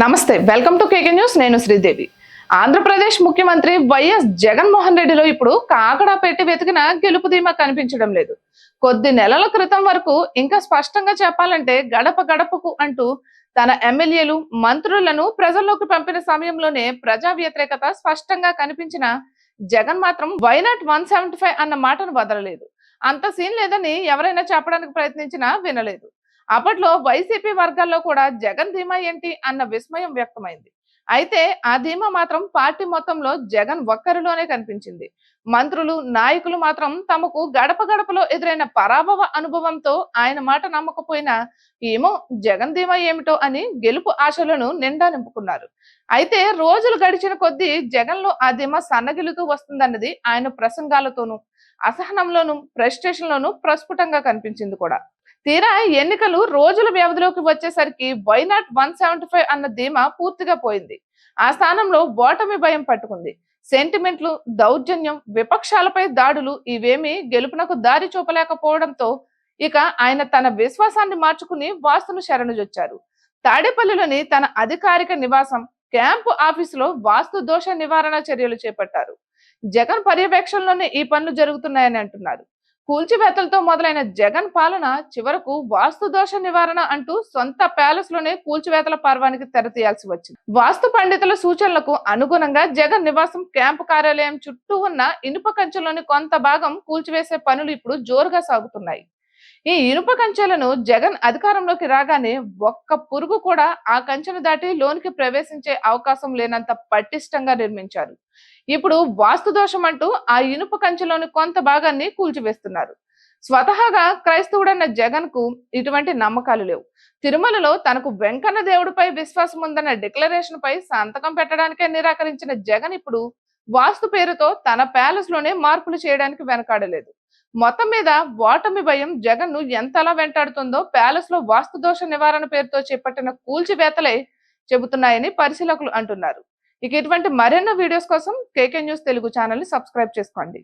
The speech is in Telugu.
నమస్తే వెల్కమ్ టు కేకే న్యూస్. నేను శ్రీదేవి. ఆంధ్రప్రదేశ్ ముఖ్యమంత్రి వైఎస్ జగన్మోహన్ రెడ్డిలో ఇప్పుడు కాకడా పెట్టి వెతికిన గెలుపు ధీమా కనిపించడం లేదు. కొద్ది నెలల క్రితం వరకు ఇంకా స్పష్టంగా చెప్పాలంటే గడప గడపకు అంటూ తన ఎమ్మెల్యేలు మంత్రులను ప్రజల్లోకి పంపిన సమయంలోనే ప్రజా వ్యతిరేకత స్పష్టంగా కనిపించిన జగన్ మాత్రం వైనాట్ వన్ సెవెంటీ ఫైవ్ అన్న మాటను వదలలేదు. అంత సీన్ లేదని ఎవరైనా చెప్పడానికి ప్రయత్నించినా వినలేదు. అప్పట్లో వైసీపీ వర్గాల్లో కూడా జగన్ ధీమా ఏంటి అన్న విస్మయం వ్యక్తమైంది. అయితే ఆ ధీమా మాత్రం పార్టీ మొత్తంలో జగన్ ఒక్కరిలోనే కనిపించింది. మంత్రులు నాయకులు మాత్రం తమకు గడప గడపలో ఎదురైన పరాభవ అనుభవంతో ఆయన మాట నమ్మకపోయినా ఏమో జగన్ ధీమా ఏమిటో అని గెలుపు ఆశలను నిండా నింపుకున్నారు. అయితే రోజులు గడిచిన కొద్దీ జగన్లో ఆ ధీమా సన్నగిలుతూ వస్తుందన్నది ఆయన ప్రసంగాలతోనూ అసహనంలోనూ ఫ్రస్ట్రేషన్లోనూ ప్రస్ఫుటంగా కనిపించింది కూడా. తీరా ఎన్నికలు రోజుల వ్యవధిలోకి వచ్చేసరికి వైనాట్ వన్ సెవెంటీ ఫైవ్ అన్న ధీమా పూర్తిగా పోయింది. ఆ స్థానంలో ఓటమి భయం పట్టుకుంది. సెంటిమెంట్లు దౌర్జన్యం విపక్షాలపై దాడులు ఇవేమీ గెలుపునకు దారి చూపలేకపోవడంతో ఇక ఆయన తన విశ్వాసాన్ని మార్చుకుని వాస్తును శరణుజొచ్చారు. తాడేపల్లిలోని తన అధికారిక నివాసం క్యాంపు ఆఫీసులో వాస్తు దోష నివారణ చర్యలు చేపట్టారు. జగన్ పర్యవేక్షణలోనే ఈ పనులు జరుగుతున్నాయని అంటున్నారు. కూల్చివేతలతో మొదలైన జగన్ పాలన చివరకు వాస్తు దోష నివారణ అంటూ సొంత ప్యాలెస్లోనే కూల్చివేతల పర్వానికి తెరతీయాల్సి వచ్చింది. వాస్తు పండితుల సూచనలకు అనుగుణంగా జగన్ నివాసం క్యాంపు కార్యాలయం చుట్టూ ఉన్న ఇనుప కంచెలోని కొంత భాగం కూల్చివేసే పనులు ఇప్పుడు జోరుగా సాగుతున్నాయి. ఈ ఇనుప కంచెలను జగన్ అధికారంలోకి రాగానే ఒక్క పురుగు కూడా ఆ కంచెను దాటి లోనికి ప్రవేశించే అవకాశం లేనంత పటిష్టంగా నిర్మించారు. ఇప్పుడు వాస్తు దోషం అంటూ ఆ ఇనుప కంచెలోని కొంత భాగాన్ని కూల్చివేస్తున్నారు. స్వతహాగా క్రైస్తవుడన్న జగన్కు ఇటువంటి నమ్మకాలు లేవు. తిరుమలలో తనకు వెంకన్న దేవుడిపై విశ్వాసం ఉందన్న డిక్లరేషన్ పై సంతకం పెట్టడానికే నిరాకరించిన జగన్ ఇప్పుడు వాస్తు పేరుతో తన ప్యాలెస్లోనే మార్పులు చేయడానికి వెనకాడలేదు. మొత్తం మీద ఓటమి భయం జగన్ను ఎంతలా వెంటాడుతుందో ప్యాలెస్లో వాస్తు దోష నివారణ పేరుతో చేపట్టిన కూల్చివేతలే చెబుతున్నాయని పరిశీలకులు అంటున్నారు. ఇక ఇటువంటి మరెన్నో వీడియోస్ కోసం కేకే న్యూస్ తెలుగు ఛానల్ని సబ్స్క్రైబ్ చేసుకోండి.